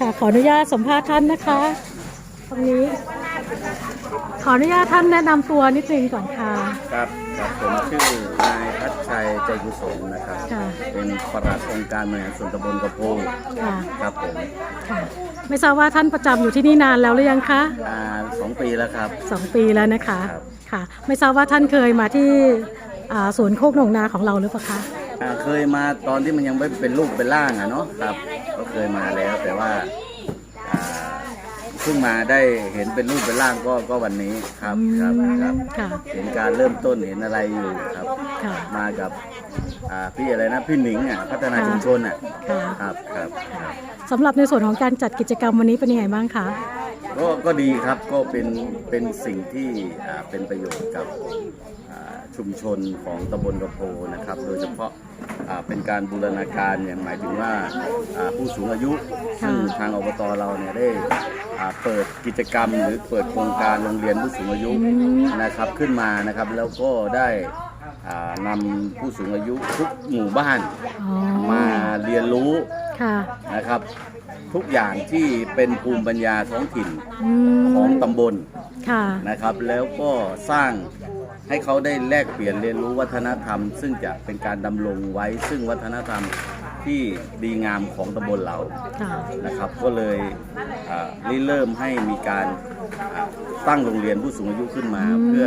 ค่ะขออนุญาตสัมภาษณ์ท่านนะคะตรงนี้ ขออนุญาตท่านแนะนำตัวนิดนึงก่อนค่ะ ครับครับผมชื่อนายพัชชัยใจกุศลนะครับ ค่ะเป็นปลัดองค์การบริหารส่วนตำบลกระโพงค่ะ ครับผมค่ะ ไม่ทราบว่าท่านประจำอยู่ที่นี่นานแล้วหรือยังคะอ่าสองปีแล้วครับ สองปีแล้วนะคะ ครับ ค่ะ ไม่ทราบว่าท่านเคยมาที่อ่าศูนย์โคกหนองนาของเราหรือเปล่าคะ อ่าเคยมาตอนที่มันยังไม่เป็นรูปเป็นร่างอะเนาะครับ ก็เคยมาแล้วแต่ว่าอ่าเพิ่งมาได้เห็นเป็นรูปเป็นร่างก็ก็วันนี้ครับครับครับ ค่ะ เห็นการเริ่มต้นเห็นอะไรอยู่ครับ ค่ะ มากับอ่าพี่อะไรนะพี่หนิงอะพัฒนาค่ะชุมชนอะค่ะ ครับครับครับ สำหรับในส่วนของการจัดกิจกรรมวันนี้เป็นยังไงบ้างคะ ก็ก็ดีครับก็เป็นเป็นสิ่งที่อ่าเป็นประโยชน์กับอ่าชุมชนของตำบลกระโพนะครับ โดยเฉพาะอ่าเป็นการบูรณาการเนี่ยหมายถึงว่าอ่าผู้สูงอายุค่ะซึ่งทางอบตเราเนี่ยได้อ่าเปิดกิจกรรมหรือเปิดโครงการโรงเรียนผู้สูงอายุนะครับขึ้นมานะครับแล้วก็ได้อ่านำผู้สูงอายุทุกหมู่บ้านอ๋อมาเรียนรู้ค่ะนะครับ ทุกอย่างที่เป็นภูมิปัญญาท้องถิ่นอืมของตำบลค่ะ นะครับ แล้วก็สร้างให้เขาได้แลกเปลี่ยนเรียนรู้วัฒนธรรม ซึ่งจะเป็นการดำรงไว้ ซึ่งวัฒนธรรมที่ดีงามของตำบลเรา ค่ะ นะครับก็เลยอ่าริเริ่มให้มีการอ่าตั้งโรงเรียนผู้สูงอายุขึ้นมา อืม เพื่อ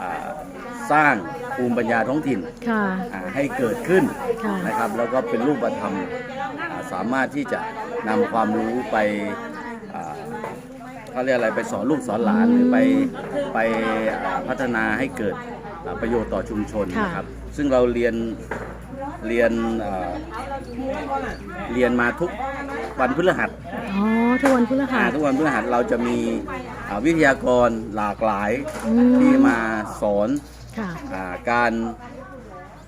อาสร้าง ภูมิปัญญาท้องถิ่นค่ะ อ่าให้เกิดขึ้นค่ะ นะครับ แล้วก็เป็นรูปธรรมอ่าสามารถที่จะนำความรู้ไปอ่าเขาเรียกอะไรไปสอนลูกสอนหลานหรือไปไปอ่าพัฒนาให้เกิดอ่าประโยชน์ต่อชุมชนค่ะ นะครับ ซึ่งเราเรียนเรียนอ่าเรียนมาทุกวันพฤหัส อ๋อทุกวันพฤหัอ่าส ทุกวันพฤหัสเราจะมีอ่าวิทยากรหลากหลายอืมที่มาสอน ค่ะอ่าการ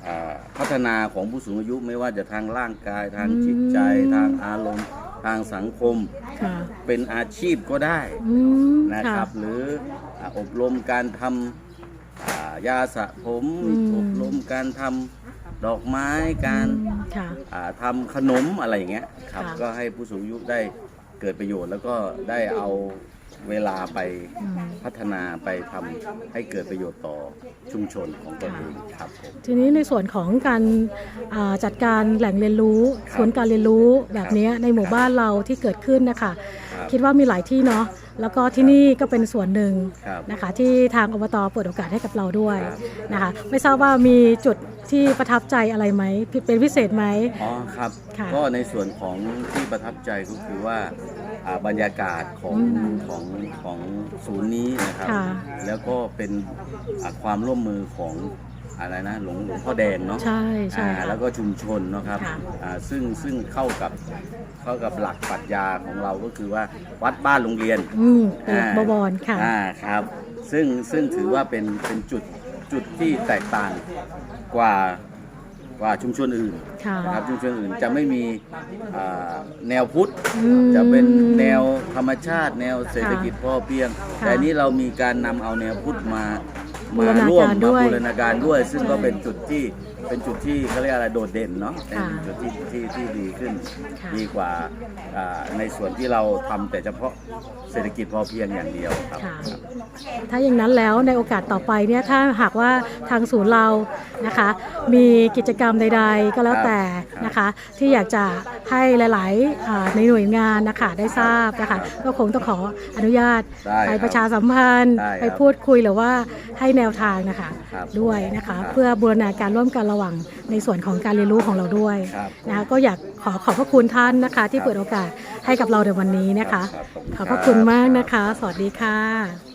อ่าพัฒนาของผู้สูงอายุไม่ว่าจะทางร่างกายทางจิตใจ ทางอารมณ์ ทางสังคม ค่ะเป็นอาชีพก็ได้อืมนะครับ หรืออ่าอบรมการทำอ่ายาสระผมอืมอบรมการทำดอกไม้การอืมค่ะ อ่าทำขนมอะไรอย่างเงี้ยครับค่ะ ก็ให้ผู้สูงอายุได้เกิดประโยชน์แล้วก็ได้เอา เวลาไปอืมพัฒนาไปทำให้เกิดประโยชน์ต่อชุมชนของตนเองครับผม ทีนี้ในส่วนของการอ่าจัดการแหล่งเรียนรู้ครับ ศูนย์การเรียนรู้แบบเนี้ยในหมู่บ้านเราที่เกิดขึ้นนะคะ ครับคิดว่ามีหลายที่เนาะแล้วก็ที่นี่ก็เป็นส่วนหนึ่งครับนะคะ ที่ทางอบตเปิดโอกาสให้กับเราด้วยครับนะคะ ไม่ทราบว่ามีจุดที่ประทับใจอะไรไหมเป็นพิเศษไหมอ๋อครับค่ะก็ในส่วนของที่ประทับใจก็คือว่าอ่าบรรยากาศของอืมของของศูนย์นี้นะครับค่ะแล้วก็เป็นอ่าความร่วมมือของอะไรนะหลวงหลวงพ่อแดงเนาะใช่ใช่อ่าค่ะแล้วก็ชุมชนเนาะครับค่ะอ่าซึ่งซึ่งเข้ากับ เข้ากับหลักปรัชญาของเราก็คือว่าวัดบ้านโรงเรียนอืมเป็นหลักบวรค่ะ อ่าครับ ซึ่งซึ่งถือว่าเป็นเป็นจุดจุดที่แตกต่างกว่ากว่าชุมชนอื่นค่ะนะครับชุมชนอื่นจะไม่มีอ่าแนวพุทธ อืม จะเป็นแนวธรรมชาติ แนวเศรษฐกิจพอเพียง ค่ะแต่นี้เรามีการนำเอาแนวพุทธมาบูมารณาการร่วมด้มาวยบูรณาการด้วย ซึ่งใช่ก็เป็นจุดที่เป็นจุดที่เขาเรียกอะไรโดดเด่นเนาะเป็นค่ะจุดที่ที่ที่ดีขึ้นค่ะดีกว่าอ่าในส่วนที่เราทำแต่เฉพาะเศรษฐกิจพอเพียงอย่างเดียวครับค่ะครับถ้าอย่างนั้นแล้วในโอกาสต่อไปเนี่ยถ้าหากว่าทางศูนย์เรานะคะ มีกิจกรรมใด ๆ ก็แล้วแต่ครับนะคะ ที่อยากจะให้หลายๆอ่าในหน่วยงานนะคะได้ทราบนะคะก็คงต้องขออนุญาตได้ไปครับประชาสัมพันธ์ได้ครับไปพูดคุยหรือว่าให้แนวทางนะคะครับด้วยนะคะครับเพื่อบูรณาการร่วมกันระหว่างในส่วนของการเรียนรู้ของเราด้วยครับนะคะก็อยากขอขอบพระคุณท่านนะคะ ที่ครับเปิดโอกาสให้กับเราในวันนี้นะคะครับขอบพระคุณมากนะคะ สวัสดีค่ะ